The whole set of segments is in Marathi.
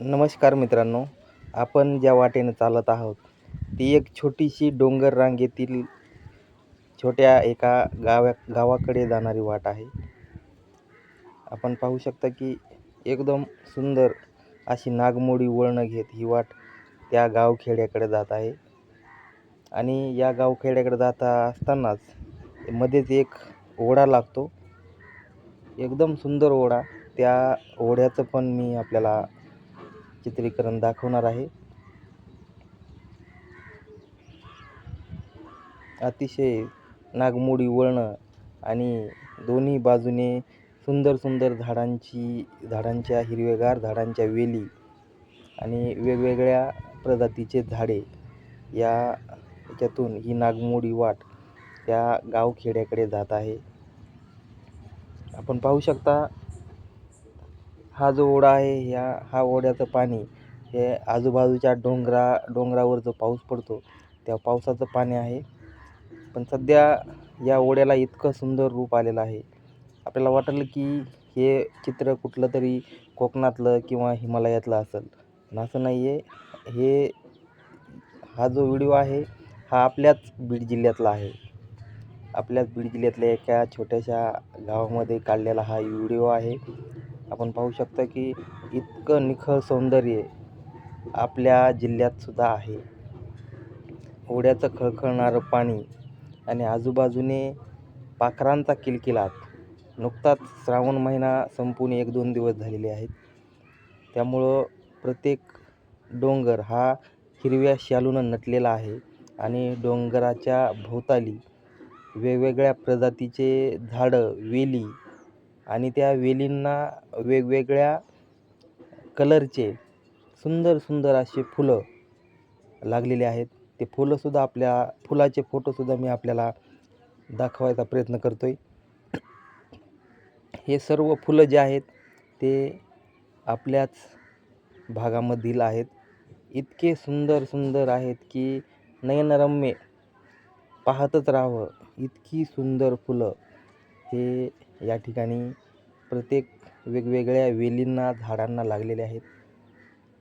नमस्कार मित्रांनो आपण ज्या वाटेने चालत आहोत ती एक छोटीशी डोंगर रांगेतील छोट्या एका गाव्या गावाकडे जाणारी वाट आहे. आपण पाहू शकता की एकदम सुंदर अशी नागमोडी वळणं घेत ही वाट त्या गावखेड्याकडे जात आहे. आणि या गावखेड्याकडे जात असतानाच मध्येच एक ओढा लागतो. एकदम सुंदर ओढा. त्या ओढ्याचं पण मी आपल्याला चित्रीकरण दाखवणार आहे. अतिशय नागमोडी वळणं आणि दोन्ही बाजूने सुंदर सुंदर झाडांची झाडांच्या हिरवेगार झाडांच्या वेली आणि वेगवेगळ्या प्रजातीचे झाडे या याच्यातून ही नागमोडी वाट त्या गावखेड्याकडे जात आहे. आपण पाहू शकता हा जो ओढा आहे ह्या हा ओढ्याचं पाणी हे आजूबाजूच्या डोंगरा डोंगरावर जो पाऊस पडतो त्या पावसाचं पाणी आहे. पण सध्या या ओढ्याला इतकं सुंदर रूप आलेलं आहे. आपल्याला वाटलं की हे चित्र कुठलं तरी कोकणातलं किंवा हिमालयातलं असेल. पण असं नाही आहे हे हा जो व्हिडिओ आहे हा आपल्याच बीड जिल्ह्यातला आहे. आपल्याच बीड जिल्ह्यातल्या एका छोट्याशा गावामध्ये काढलेला हा व्हिडिओ आहे. आपण पाहू शकता की इतकं निखळ सौंदर्य आपल्या जिल्ह्यातसुद्धा आहे. ओढ्याचं खळखळणारं पाणी आणि आजूबाजूने पाखरांचा किलकिलाट. नुकताच श्रावण महिना संपून एक दोन दिवस झालेले आहेत. त्यामुळं प्रत्येक डोंगर हा हिरव्या शालूनं नटलेला आहे आणि डोंगराच्या भोवताली वेगवेगळ्या प्रजातीचे झाडं वेली आणि त्या वेलींना वेगवेगळ्या कलरचे सुंदर सुंदर असे फुलं लागलेले आहेत. ते फुलंसुद्धा आपल्या फुलाचे फोटोसुद्धा मी आपल्याला दाखवायचा प्रयत्न करतो आहे हे सर्व फुलं जे आहेत ते आपल्याच भागामधील आहेत. इतके सुंदर सुंदर आहेत की नयनरम्य पाहतच राहावं. इतकी सुंदर फुलं हे या ठिकाणी प्रत्येक वेगवेगळ्या वेलींना झाडांना लागलेले आहेत.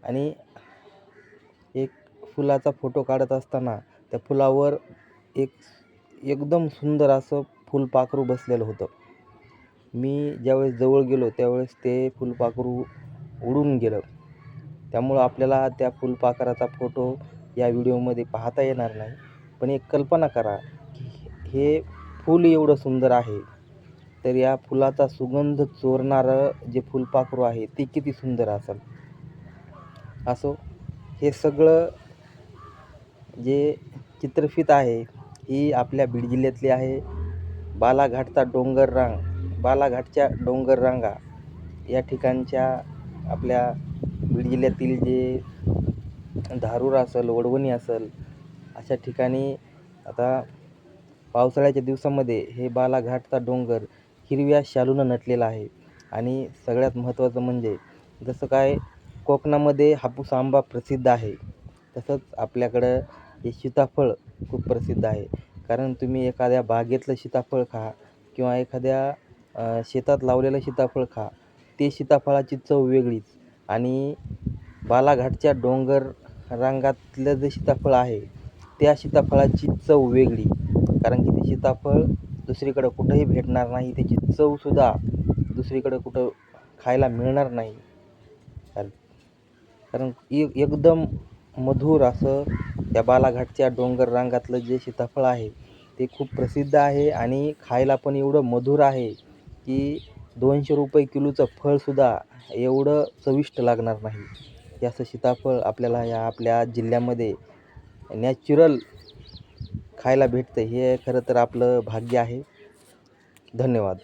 आणि एक फुलाचा फोटो काढत असताना त्या फुलावर एक एकदम सुंदर असं फुलपाखरू बसलेलं होतं. मी ज्यावेळेस जवळ गेलो त्यावेळेस ते फुलपाखरू उडून गेलं. त्यामुळं आपल्याला त्या फुलपाखराचा फोटो या व्हिडिओमध्ये पाहता येणार नाही. पण एक कल्पना करा की हे फूल एवढं सुंदर आहे. तर या फुलाचा सुगंध चोरणारं जे फुलपाखरू आहे ते किती सुंदर असेल. असो हे सगळं जे चित्रफित आहे ही आपल्या बीड जिल्ह्यातली आहे. बालाघाटचा डोंगर रांग बालाघाटच्या डोंगर रांगा या ठिकाणच्या आपल्या बीड जिल्ह्यातील जे धारूर असेल वडवणी असेल अशा ठिकाणी आता पावसाळ्याच्या दिवसामध्ये हे बालाघाटचा डोंगर हिरव्या शालूनं नटलेला आहे. आणि सगळ्यात महत्त्वाचं म्हणजे जसं काय कोकणामध्ये हापूस आंबा प्रसिद्ध आहे तसंच आपल्याकडं हे सीताफळ खूप प्रसिद्ध आहे. कारण तुम्ही एखाद्या बागेतलं सीताफळ खा किंवा एखाद्या शेतात लावलेलं सीताफळ खा ते सीताफळाची चव वेगळीच. आणि बालाघाटच्या डोंगर रांगातलं जे सीताफळ आहे त्या सीताफळाची चव वेगळी. कारण की ते सीताफळ दुसरीकडं कुठंही भेटणार नाही त्याची चवसुद्धा दुसरीकडं कुठं खायला मिळणार नाही. कारण कारण एक एकदम मधुर असं त्या बालाघाटच्या डोंगर रांगातलं जे सीताफळ आहे ते खूप प्रसिद्ध आहे आणि खायला पण एवढं मधुर आहे की दोनशे रुपये किलोचं फळसुद्धा एवढं चविष्ट लागणार नाही. हे असं सीताफळ आपल्याला या आपल्या जिल्ह्यामध्ये नॅचरल खायला भेटतं हे खरं तर आपलं भाग्य आहे. धन्यवाद.